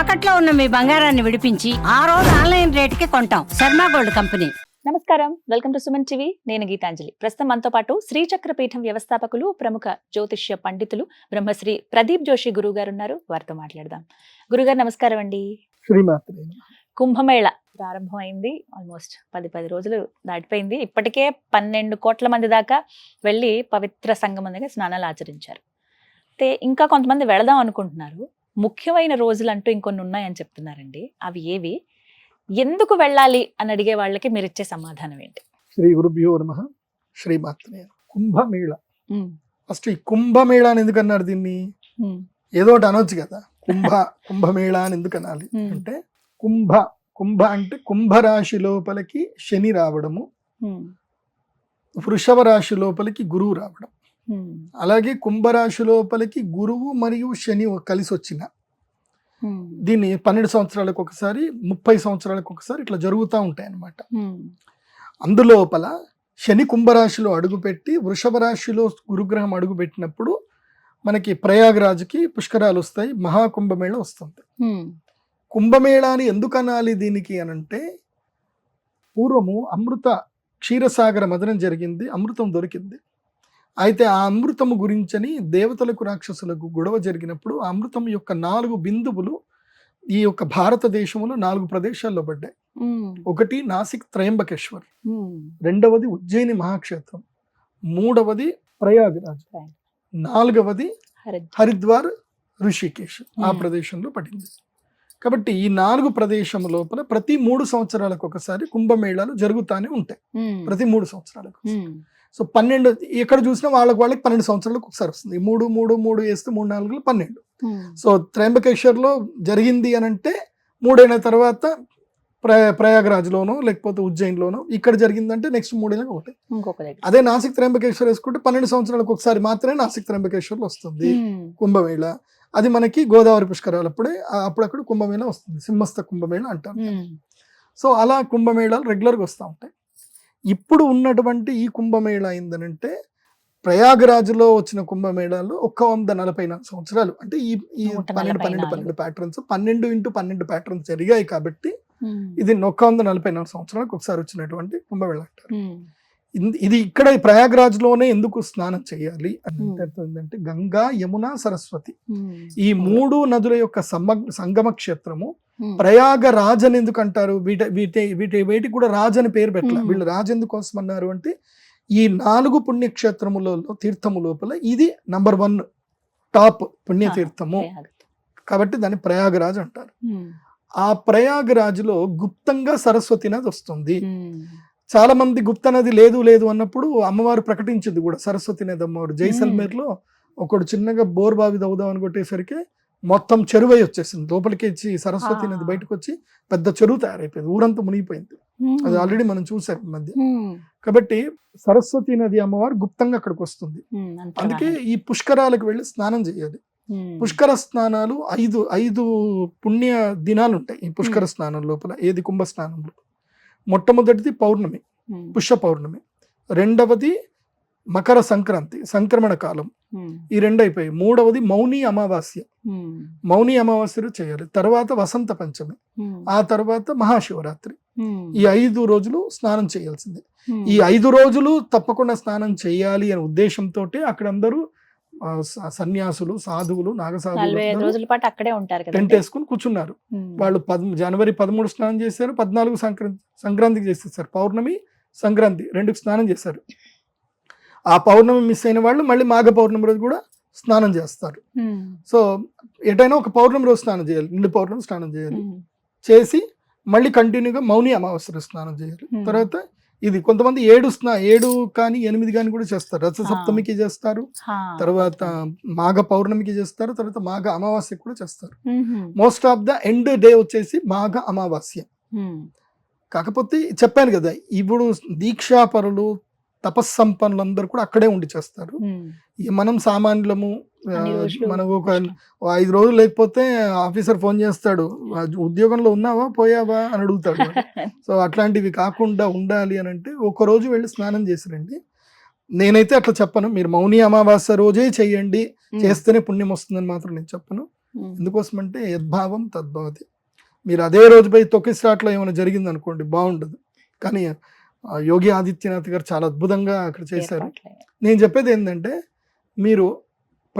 తాకట్లో ఉన్న మీ బంగారాన్ని విడిపించి ఆ రోజు ఆన్లైన్ రేటుకి కొంటాం. Sharma gold company. నమస్కారం. Welcome to Suman TV. నేను గీతాంజలి. ప్రస్తుతం మనతో పాటు శ్రీచక్ర పీఠం వ్యవస్థాపకులు ప్రముఖ జ్యోతిష్య పండితులు బ్రహ్మశ్రీ ప్రదీప్ జోషి గురువు గారు ఉన్నారు. వారితో మాట్లాడదాం. గురుగారు నమస్కారం అండి. కుంభమేళ ప్రారంభమైంది. ఆల్మోస్ట్ పది పది రోజులు దాటిపోయింది. ఇప్పటికే పన్నెండు కోట్ల మంది దాకా వెళ్ళి పవిత్ర సంగమం దగ్గర స్నానాలు ఆచరించారు. అయితే ఇంకా కొంతమంది వెళదాం అనుకుంటున్నారు. ముఖ్యమైన రోజులు అంటూ ఇంకొన్ని ఉన్నాయని చెప్తున్నారండి. అవి ఏవి? ఎందుకు వెళ్ళాలి అని అడిగే వాళ్ళకి మీరు ఇచ్చే సమాధానం ఏంటి శ్రీ గురుభ్యో నమ. శ్రీమాత్రే కుంభమేళ. ఫస్ట్ ఈ కుంభమేళ అని ఎందుకు అన్నారు దీన్ని ఏదో ఒకటి అనొచ్చు కదా. కుంభ కుంభమేళ అని ఎందుకు అనాలి. అంటే కుంభ కుంభ అంటే కుంభరాశి లోపలికి శని రావడము వృషభ రాశి లోపలికి గురువు రావడం. అలాగే కుంభరాశి లోపలికి గురువు మరియు శని కలిసి వచ్చిన దీన్ని పన్నెండు సంవత్సరాలకు ఒకసారి ముప్పై సంవత్సరాలకు ఒకసారి ఇట్లా జరుగుతూ ఉంటాయి అన్నమాట అందులోపల శని కుంభరాశిలో అడుగుపెట్టి వృషభ రాశిలో గురుగ్రహం అడుగుపెట్టినప్పుడు మనకి ప్రయాగరాజుకి పుష్కరాలు వస్తాయి మహాకుంభమేళ వస్తుంది. కుంభమేళ అని ఎందుకు అనాలి దీనికి అనంటే పూర్వము అమృత క్షీరసాగర మదనం జరిగింది అమృతం దొరికింది. అయితే ఆ అమృతము గురించని దేవతలకు రాక్షసులకు గొడవ జరిగినప్పుడు ఆ అమృతం యొక్క నాలుగు బిందువులు ఈ యొక్క భారతదేశంలో నాలుగు ప్రదేశాల్లో పడ్డాయి. ఒకటి నాసిక్ త్రయంబకేశ్వర్ రెండవది ఉజ్జయిని మహాక్షేత్రం మూడవది ప్రయాగరాజ్. నాలుగవది హరిద్వార్. ఋషికేశ్ ఆ. ప్రదేశంలో పడింది. కాబట్టి ఈ నాలుగు ప్రదేశం లోపల ప్రతి మూడు సంవత్సరాలకు ఒకసారి కుంభమేళాలు జరుగుతానే ఉంటాయి. ప్రతి మూడు సంవత్సరాలకు సో పన్నెండు ఎక్కడ చూసినా వాళ్ళకి వాళ్ళకి పన్నెండు సంవత్సరాలకు ఒకసారి వస్తుంది. మూడు మూడు మూడు వేస్తే మూడు నాలుగులు పన్నెండు. సో త్రయంబకేశ్వర్లో జరిగింది అని అంటే మూడైన తర్వాత ప్రయా ప్రయాగరాజ్లోనో లేకపోతే ఉజ్జయిన్లోనో ఇక్కడ జరిగిందంటే నెక్స్ట్ మూడేళ్ళకి ఒకటి. అదే నాసిక్ త్రయంబకేశ్వర్ వేసుకుంటే పన్నెండు సంవత్సరాలకు ఒకసారి మాత్రమే నాసిక్ త్రయంబకేశ్వర్లో వస్తుంది. కుంభమేళ. అది మనకి గోదావరి పుష్కరాలు అప్పుడే అప్పుడప్పుడు కుంభమేళ వస్తుంది. సింహస్థ కుంభమేళ అంటారు. సో అలా కుంభమేళాలు రెగ్యులర్గా వస్తూ ఉంటాయి. ఇప్పుడు ఉన్నటువంటి ఈ కుంభమేళ ఏందనంటే ప్రయాగరాజులో వచ్చిన కుంభమేళాలు ఒక్క వంద నలభై నాలుగు సంవత్సరాలు. అంటే ఈ ఈ పన్నెండు పన్నెండు. పన్నెండు ప్యాటర్న్స్ పన్నెండు ఇంటూ పన్నెండు ప్యాటర్న్స్ జరిగాయి కాబట్టి ఇది ఒక్క వంద నలభై నాలుగు సంవత్సరాలకు ఒకసారి వచ్చినటువంటి కుంభమేళ అంటారు. ఇది ఇక్కడ ప్రయాగరాజ్లోనే ఎందుకు స్నానం చేయాలి అని Hmm. అంటే ఏంటంటే గంగా యమున సరస్వతి. ఈ మూడు నదుల యొక్క సంగమ క్షేత్రము ప్రయాగరాజ్ అని ఎందుకు అంటారు వీటి వీటి వీటి వేటికి కూడా రాజ్ అని పేరు పెట్టాల. Hmm. వీళ్ళు రాజ్ ఎందుకు కోసం అన్నారు అంటే ఈ నాలుగు పుణ్యక్షేత్రములలో తీర్థము లోపల ఇది నంబర్ వన్ టాప్ పుణ్యతీర్థము. కాబట్టి దాన్ని ప్రయాగరాజ్ అంటారు. ఆ ప్రయాగరాజ్లో గుప్తంగా సరస్వతి నది వస్తుంది. చాలా మంది గుప్త నది లేదు లేదు అన్నప్పుడు అమ్మవారు ప్రకటించింది కూడా సరస్వతి నది అమ్మవారు. జైసల్మేర్లో ఒకడు చిన్నగా బోర్ బావి దవ్వుదాం అని కొట్టేసరికి మొత్తం చెరువై వచ్చేసింది. లోపలికి వచ్చి సరస్వతి నది. బయటకు వచ్చి పెద్ద చెరువు తయారైపోయింది. ఊరంతా మునిగిపోయింది. అది ఆల్రెడీ మనం చూసాం ఈ మధ్య. కాబట్టి సరస్వతి నది అమ్మవారు గుప్తంగా అక్కడికి వస్తుంది. అందుకే ఈ పుష్కరాలకు వెళ్ళి స్నానం చేయాలి. పుష్కర స్నానాలు ఐదు ఐదు పుణ్య దినాలు ఉంటాయి ఈ పుష్కర స్నానం లోపల ఏది కుంభ స్నానంలో. మొట్టమొదటిది పౌర్ణమి పుష్య పౌర్ణమి. రెండవది మకర సంక్రాంతి సంక్రమణ కాలం. ఈ రెండు అయిపోయాయి. మూడవది మౌని అమావాస్య. మౌని అమావాస్యలు చేయాలి. తర్వాత వసంత పంచమి. ఆ తర్వాత మహాశివరాత్రి. ఈ ఐదు రోజులు స్నానం చేయాల్సిందే. ఈ ఐదు రోజులు తప్పకుండా స్నానం చేయాలి అనే ఉద్దేశంతో అక్కడ అందరూ సన్యాసులు సాధువులు నాగసాధువులు రోజుల పాటు అక్కడే ఉంటారు టెంట్ వేసుకుని కూర్చున్నారు. వాళ్ళు పద్ జనవరి పదమూడు స్నానం చేశారు పద్నాలుగు సంక్రాంతి సంక్రాంతికి చేసేసారు. పౌర్ణమి సంక్రాంతి రెండుకి స్నానం చేశారు. ఆ పౌర్ణమి మిస్ అయిన వాళ్ళు మళ్ళీ మాఘ పౌర్ణమి రోజు కూడా స్నానం చేస్తారు. సో ఎటైనా ఒక పౌర్ణమి రోజు స్నానం చేయాలి. నిండు పౌర్ణమి స్నానం చేయాలి. చేసి మళ్ళీ కంటిన్యూగా మౌని అమావాస్య స్నానం చేయాలి. తర్వాత ఇది కొంతమంది ఏడు స్నా ఏడు కానీ ఎనిమిది కానీ కూడా చేస్తారు. రథ సప్తమికి చేస్తారు తర్వాత మాఘ పౌర్ణమికి చేస్తారు తర్వాత మాఘ అమావాస్యకి కూడా చేస్తారు. Most of the end day వచ్చేసి మాఘ అమావాస్య. కాకపోతే చెప్పాను కదా ఇప్పుడు దీక్షాపరులు తపస్సంపన్నులు అందరూ కూడా అక్కడే ఉండి చేస్తారు. మనం సామాన్యులము మనకు ఒక ఐదు రోజులు లేకపోతే ఆఫీసర్ ఫోన్ చేస్తాడు. "ఆ, ఉద్యోగంలో ఉన్నావా? పోయావా? అని అడుగుతాడు. సో అట్లాంటివి కాకుండా ఉండాలి అని అంటే ఒక రోజు వెళ్ళి స్నానం చేసిరండి. నేనైతే అట్లా చెప్పను. మీరు మౌని అమావాస్య రోజే చెయ్యండి చేస్తేనే పుణ్యం వస్తుందని మాత్రం నేను చెప్పను. ఉమ్. ఎందుకోసమంటే యద్భావం తద్భవతి. మీరు అదే రోజుపై తొక్కిస్లాట్లో ఏమైనా జరిగింది అనుకోండి బాగుండదు. కానీ యోగి ఆదిత్యనాథ్ గారు చాలా అద్భుతంగా అక్కడ చేశారు. నేను చెప్పేది ఏంటంటే మీరు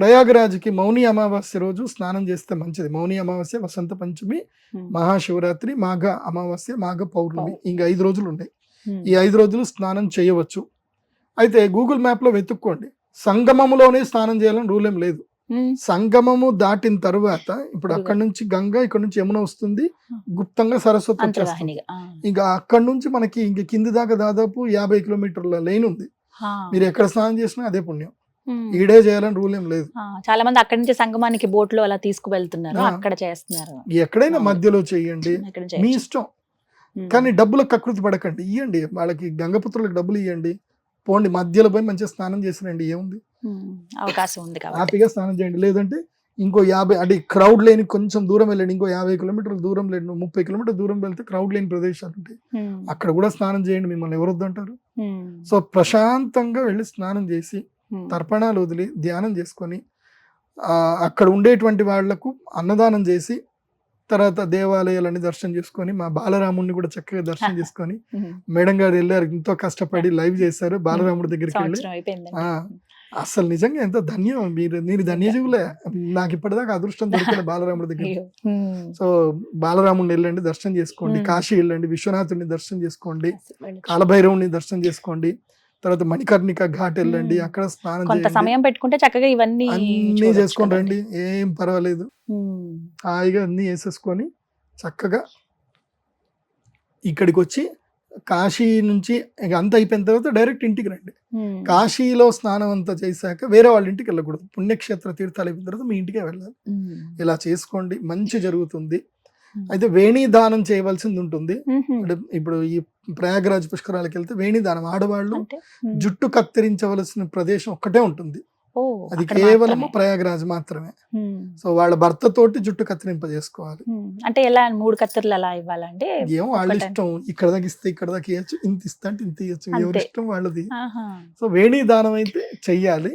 ప్రయాగరాజ్కి మౌని అమావాస్య రోజు స్నానం చేస్తే మంచిది మౌని అమావాస్య వసంత పంచమి. మహాశివరాత్రి మాఘ అమావాస్య మాఘ పౌర్ణమి ఇంకా ఐదు రోజులు ఉన్నాయి. ఈ ఐదు రోజులు స్నానం చేయవచ్చు అయితే గూగుల్ మ్యాప్లో వెతుక్కోండి సంగమములోనే స్నానం చేయాలని రూల్ ఏం లేదు. సంగమము దాటిన తరువాత ఇప్పుడు అక్కడ నుంచి గంగ ఇక్కడ నుంచి యమున వస్తుంది గుప్తంగా సరస్వతి వచ్చేస్తుంది. ఇంకా అక్కడ నుంచి మనకి ఇంక కింది దాకా దాదాపు యాభై కిలోమీటర్ల లైన్ ఉంది. మీరు ఎక్కడ స్నానం చేసినా అదే పుణ్యం. ఈడే చేయాలని రూల్ ఏం లేదు చాలా మంది అక్కడి నుంచి సంగమానికి బోట్లో అలా తీసుకువెళ్తున్నారు. అక్కడ చేస్తున్నారు ఎక్కడైనా. మధ్యలో చేయండి మీ. ఇష్టం. కానీ డబ్బులకు కకృతి పడకండి ఇవ్వండి వాళ్ళకి గంగపుత్రులకు డబ్బులు ఇవ్వండి పోండి మధ్యలో పోయి మంచిగా స్నానం చేసిరండి ఏముంది. అవకాశం ఉంది హ్యాపీగా స్నానం చేయండి లేదంటే ఇంకో యాభై అంటే క్రౌడ్ లేని కొంచెం దూరం వెళ్ళండి ఇంకో యాభై కిలోమీటర్ల దూరం లేండి ముప్పై కిలోమీటర్ దూరం వెళ్తే క్రౌడ్ లేని ప్రదేశాలు ఉంటాయి. అక్కడ కూడా స్నానం చేయండి మిమ్మల్ని ఎవరు వద్దంటారు ఉమ్. సో ప్రశాంతంగా వెళ్ళి స్నానం చేసి. తర్పణాలు వదిలి ధ్యానం చేసుకొని అక్కడ ఉండేటువంటి వాళ్ళకు అన్నదానం చేసి తర్వాత దేవాలయాలన్నీ దర్శనం చేసుకొని మా బాలరాముడిని కూడా చక్కగా దర్శనం చేసుకొని. మేడం గారు వెళ్ళారు. ఎంతో కష్టపడి లైవ్ చేశారు. బాలరాముడి దగ్గరికి వెళ్ళి. అసలు నిజంగా ఎంత ధన్యం. మీరు మీరు ధన్యజీవులే. నాకు ఇప్పటిదాకా అదృష్టం దొరికిన బాలరాముడి దగ్గర సో బాలరాముడిని వెళ్ళండి దర్శనం చేసుకోండి. కాశీ వెళ్ళండి విశ్వనాథుడిని దర్శనం చేసుకోండి. కాలభైరవుని దర్శనం చేసుకోండి. తర్వాత మణికర్ణిక ఘాట్ వెళ్ళండి. అక్కడ స్నానం కొంత సమయం పెట్టుకుంటే చక్కగా ఇవన్నీ అన్ని చేసుకొని. రండి ఏం పర్వాలేదు. హాయిగా అన్ని వేసేసుకొని చక్కగా ఇక్కడికి వచ్చి కాశీ నుంచి ఇక అంత అయిపోయిన తర్వాత డైరెక్ట్ ఇంటికి రండి. కాశీలో స్నానం అంతా చేశాక వేరే వాళ్ళ ఇంటికి వెళ్ళకూడదు పుణ్యక్షేత్ర తీర్థాలు అయిపోయిన తర్వాత మీ ఇంటికే వెళ్ళాలి. ఇలా చేసుకోండి మంచి జరుగుతుంది. అయితే వేణి దానం చేయవలసింది ఉంటుంది. అంటే ఇప్పుడు ఈ ప్రయాగరాజ్ పుష్కరాలకు వెళ్తే వేణి దానం ఆడవాళ్ళు. జుట్టు కత్తిరించవలసిన ప్రదేశం ఒక్కటే ఉంటుంది అది కేవలం. ప్రయాగరాజ్ మాత్రమే. సో వాళ్ళ భర్తతోటి జుట్టు కత్తిరింపజేసుకోవాలి. అంటే ఎలా మూడు కత్తెరలు అలా ఇవ్వాలంటే ఏమో వాళ్ళ. ఇష్టం ఇక్కడ దాకా ఇస్తే ఇక్కడ దాకా ఇవ్వచ్చు ఇంత ఇస్తా అంటే ఇంత ఇవ్వచ్చు ఎవరి. ఇష్టం వాళ్ళది. సో వేణి దానం అయితే చెయ్యాలి.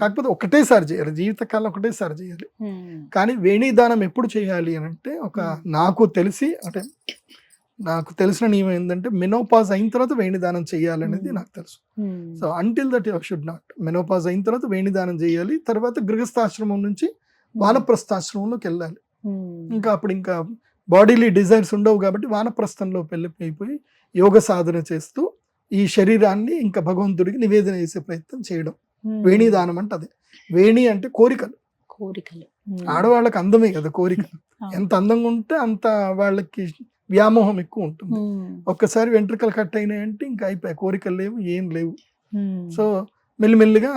కాకపోతే ఒకటేసారి చేయాలి. జీవితకాలం ఒకటేసారి చేయాలి. కానీ వేణి దానం ఎప్పుడు చేయాలి అని అంటే ఒక నాకు తెలిసి అంటే నాకు తెలిసిన నియమం ఏంటంటే మెనోపాజ్ అయిన తర్వాత వేణి దానం చేయాలి అనేది. నాకు తెలుసు. So until that you should not menopause అయిన తర్వాత వేణి దానం చేయాలి. తర్వాత గృహస్థాశ్రమం నుంచి వానప్రస్థాశ్రమంలోకి వెళ్ళాలి. ఇంకా అప్పుడు ఇంకా బాడీలీ డిజైర్స్ ఉండవు కాబట్టి వానప్రస్థంలో వెళ్ళిపోయి యోగ సాధన చేస్తూ ఈ శరీరాన్ని ఇంకా భగవంతుడికి నివేదన చేసే ప్రయత్నం చేయడం. ఉమ్. వేణి దానం అంటే అదే వేణి అంటే కోరికలు కోరికలు. ఆడవాళ్ళకి అందమే కదా కోరిక అవును. ఎంత అందంగా ఉంటే అంత వాళ్ళకి వ్యామోహం ఎక్కువ ఉంటుంది. ఒక్కసారి వెంట్రుకలు కట్ అయినాయంటే ఇంకా అయిపోయాయి కోరికలు లేవు ఏం లేవు. సో మెల్లిమెల్లిగా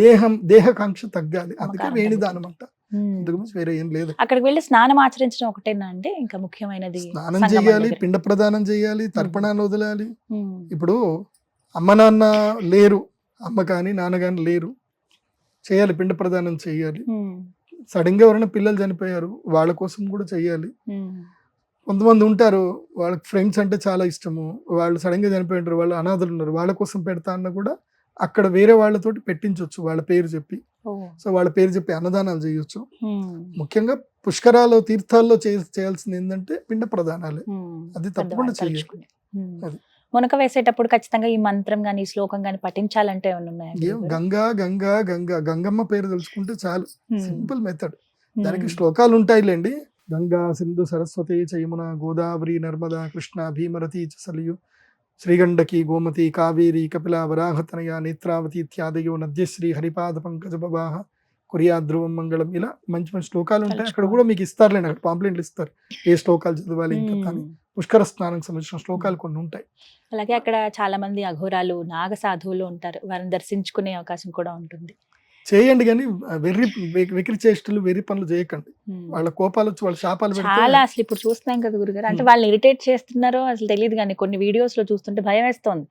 దేహం దేహకాంక్ష తగ్గాలి అందుకే మమకారం వేణి తగ్గుతుంది. దానం అంట వేరే ఏం లేదు అక్కడికి వెళ్ళి స్నానం ఆచరించడం ఒకటేనా అంటే ఇంకా ముఖ్యమైనది స్నానం చేయాలి. పిండ ప్రదానం చేయాలి తర్పణాలు వదలాలి. ఇప్పుడు అమ్మ నాన్న లేరు అమ్మ కానీ నాన్న కానీ లేరు చేయాలి పిండ ప్రదానం చేయాలి ఉమ్. సడన్గా ఎవరైనా పిల్లలు చనిపోయారు వాళ్ళ కోసం కూడా చేయాలి. కొంతమంది ఉంటారు వాళ్ళకి ఫ్రెండ్స్ అంటే చాలా ఇష్టము వాళ్ళు సడన్గా చనిపోయి ఉంటారు వాళ్ళు అనాథలు ఉన్నారు వాళ్ళ కోసం పెడతా అన్న కూడా అక్కడ వేరే వాళ్ళతోటి పెట్టించవచ్చు వాళ్ళ పేరు చెప్పి. సో వాళ్ళ పేరు చెప్పి అన్నదానాలు చేయొచ్చు. ముఖ్యంగా పుష్కరాలు తీర్థాల్లో చేయాల్సింది ఏంటంటే పిండ ప్రదానాలే. అది తప్పకుండా చేయాలి. అది. మునక వేసేటప్పుడు ఖచ్చితంగా ఈ మంత్రం గాని ఈ శ్లోకం గాని పఠించాలంటే ఏం గంగా గంగా గంగా గంగమ్మ పేరు తెలుసుకుంటే చాలు. Simple method. దానికి శ్లోకాలు ఉంటాయిలేండి గంగా సింధు సరస్వతి చయమున గోదావరి నర్మదా కృష్ణ భీమరతి సలియు శ్రీగండకి గోమతి కావేరి కపిల వరాహతనయ నేత్రావతి ఇత్యాదయో నద్యశ్రీ హరిపాద పంకజ బబాహ కురియా ధ్రువం మంగళం ఇలా మంచి మంచి శ్లోకాలు ఉంటాయి అక్కడ కూడా మీకు ఇస్తారులేండి. అక్కడ పాంప్లెంట్లు ఇస్తారు. ఏ శ్లోకాలు చదవాలి ఇంకా కానీ. పుష్కర స్నానానికి సంబంధించిన శ్లోకాలు కొన్ని ఉంటాయి. అలాగే అక్కడ చాలా మంది అఘోరాలు నాగ సాధువులు ఉంటారు వారిని దర్శించుకునే అవకాశం కూడా ఉంటుంది చేయండి కానీ వెర్రి వెకిరి చేష్టలు వెర్రి పనులు చేయకండి. వాళ్ళ కోపాలు వచ్చి వాళ్ళ శాపాలు చాలా అసలు ఇప్పుడు చూస్తున్నాం కదా గురుగారు అంటే. వాళ్ళని ఇరిటేట్ చేస్తున్నారో అసలు తెలియదు కానీ కొన్ని వీడియోస్లో చూస్తుంటే భయం వేస్తోంది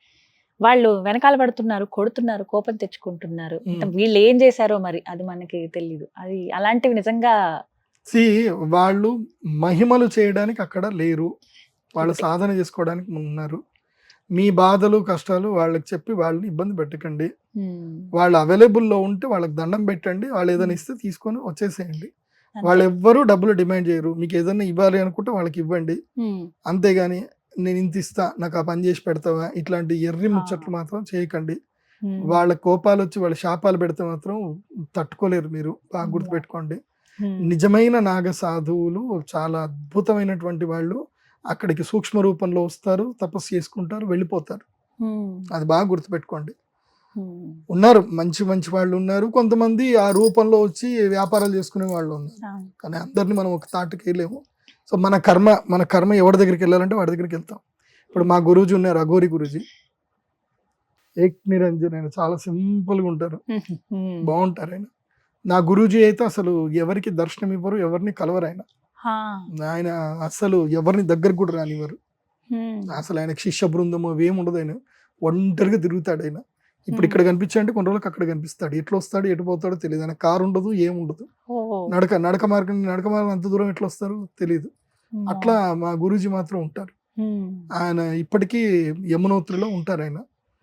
వాళ్ళు వెనకాల పడుతున్నారు కొడుతున్నారు కోపం తెచ్చుకుంటున్నారు. వీళ్ళు ఏం చేశారో మరి అది మనకి తెలియదు అది అలాంటివి నిజంగా సి వాళ్ళు మహిమలు చేయడానికి అక్కడ లేరు వాళ్ళు. సాధన చేసుకోవడానికి ఉన్నారు మీ బాధలు కష్టాలు వాళ్ళకి చెప్పి వాళ్ళని ఇబ్బంది పెట్టకండి. వాళ్ళు అవైలబుల్లో ఉంటే వాళ్ళకి దండం పెట్టండి. వాళ్ళు ఏదైనా ఇస్తే తీసుకొని వచ్చేసేయండి. వాళ్ళు ఎవ్వరూ డబ్బులు డిమాండ్ చేయరు. మీకు ఏదైనా ఇవ్వాలి అనుకుంటే వాళ్ళకి ఇవ్వండి. అంతేగాని నేను ఇంత ఇస్తా నాకు ఆ పని చేసి పెడతావా? ఇట్లాంటి ఎర్రి. ముచ్చట్లు మాత్రం చేయకండి. వాళ్ళ కోపాలు వచ్చి వాళ్ళ శాపాలు పెడితే మాత్రం తట్టుకోలేరు మీరు. బాగా. గుర్తుపెట్టుకోండి. నిజమైన నాగ సాధువులు చాలా అద్భుతమైనటువంటి వాళ్ళు. అక్కడికి సూక్ష్మ రూపంలో వస్తారు తపస్సు చేసుకుంటారు వెళ్ళిపోతారు. అది బాగా గుర్తుపెట్టుకోండి. ఉన్నారు మంచి మంచి వాళ్ళు ఉన్నారు. కొంతమంది ఆ రూపంలో వచ్చి వ్యాపారాలు చేసుకునే వాళ్ళు ఉన్నారు. కానీ అందరిని మనం ఒక తాటికి వెళ్ళలేము. సో మన కర్మ మన కర్మ ఎవరి దగ్గరికి వెళ్ళాలంటే వాడి దగ్గరికి వెళ్తాం. ఇప్పుడు మా గురూజీ ఉన్నారు అఘోరి గురూజీ. ఏక్ నిరంజన్ ఆయన చాలా సింపుల్గా ఉంటారు. బాగుంటారు ఆయన. నా గురూజీ అయితే అసలు ఎవరికి దర్శనం ఇవ్వరు ఎవరిని కలవరు ఆయన. ఆయన అసలు ఎవరిని దగ్గర కూడా రానివ్వరు. అసలు ఆయనకి శిష్య బృందము అవేం ఉండదు ఆయన. ఒంటరిగా తిరుగుతాడు ఆయన. ఇప్పుడు. ఇక్కడ కనిపించాడంటే కొన్ని రోజులకు అక్కడ కనిపిస్తాడు. ఎట్లా వస్తాడు ఎటు పోతాడో తెలియదు. ఆయన కారు ఉండదు ఏం ఉండదు. ఓ, నడక నడక మార్గం నడక మార్గం అంత దూరం ఎట్లా వస్తారు తెలియదు. అట్లా మా గురూజీ మాత్రం ఉంటారు. ఆయన ఇప్పటికీ యమునోత్రిలో ఉంటారు ఆయన.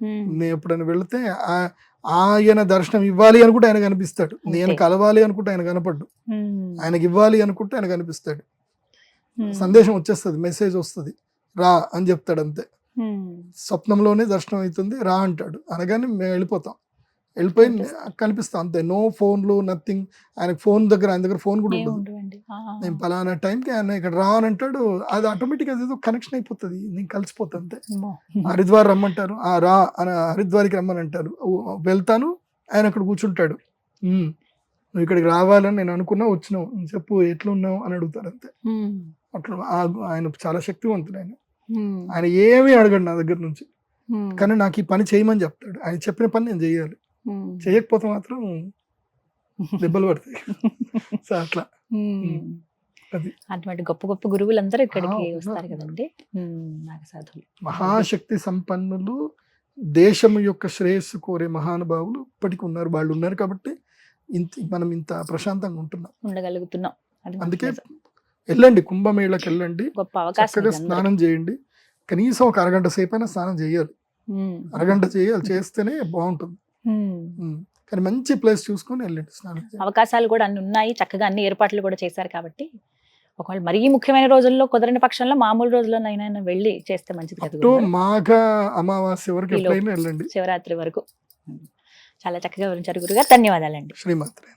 నేను ఎప్పుడైనా వెళితే ఆ- ఆయన దర్శనం ఇవ్వాలి అనుకుంటే ఆయన కనిపిస్తాడు. నేను. కలవాలి అనుకుంటే ఆయన కనపడ్డు. ఆయనకి ఇవ్వాలి అనుకుంటే ఆయన కనిపిస్తాడు. సందేశం వచ్చేస్తుంది మెసేజ్ వస్తుంది. రా అని చెప్తాడు అంతే స్వప్నంలోనే దర్శనం అవుతుంది రా అంటాడు. అనగానే మేము వెళ్ళిపోతాం. వెళ్ళిపోయి కనిపిస్తాం. అంతే. నో ఫోన్లు నథింగ్ ఆయనకు ఫోన్ దగ్గర ఆయన దగ్గర ఫోన్ కూడా. ఆ, నేను పలానా టైంకి ఆయన ఇక్కడ రా అని అంటాడు అది ఆటోమేటిక్గా ఏదో కనెక్షన్ అయిపోతుంది. నేను కలిసిపోతా అంతే. హరిద్వార్ రమ్మంటారు. ఆ రా అని హరిద్వార్కి రమ్మని అంటారు. వెళ్తాను. ఆయన అక్కడ కూర్చుంటాడు. "ఉమ్, నువ్వు ఇక్కడికి రావాలని నేను అనుకున్నా వచ్చినావు. చెప్పు ఎట్లున్నావు? అని అడుగుతారు అంతే. అట్లా ఆయన చాలా శక్తివంతుడు ఆయన. ఆయన ఏమీ అడగడు నా దగ్గర నుంచి. కానీ నాకు ఈ పని చేయమని చెప్తాడు. ఆయన చెప్పిన పని నేను చేయాలి. చేయకపోతే మాత్రం దెబ్బలు పడతాయి. సో అట్లా. అది. అటువంటి గొప్ప గొప్ప గురువులందరూ ఇక్కడికి. వస్తారు కదండి. ఉమ్, నాగసాధువులు. మహాశక్తి సంపన్నులు దేశం యొక్క శ్రేయస్సు కోరే మహానుభావులు ఇప్పటికి ఉన్నారు. వాళ్ళు ఉన్నారు కాబట్టి ఇంత మనం ఇంత ప్రశాంతంగా ఉంటున్నాం. ఉండగలుగుతున్నాం. అందుకే. వెళ్ళండి కుంభమేళకి వెళ్ళండి. చక్కగా. స్నానం చేయండి. కనీసం ఒక అరగంట సేపు అయినా స్నానం చేయాలి. అరగంట చేయాలి చేస్తేనే బాగుంటుంది. కానీ మంచి ప్లేస్ చూసుకొని వెళ్ళండి స్నానం. అవకాశాలు కూడా అన్ని ఉన్నాయి. చక్కగా అన్ని ఏర్పాట్లు కూడా చేశారు కాబట్టి ఒకవేళ మరీ ముఖ్యమైన రోజుల్లో కుదరని పక్షంలో మామూలు రోజుల్లోనైనా వెళ్ళి చేస్తే మంచిది కదా. మాఘ అమావాస్య వరకు వెళ్ళండి. శివరాత్రి వరకు. చాలా చక్కగా వివరించారు గురుగారు. ధన్యవాదాలండి. శ్రీమాత్రే.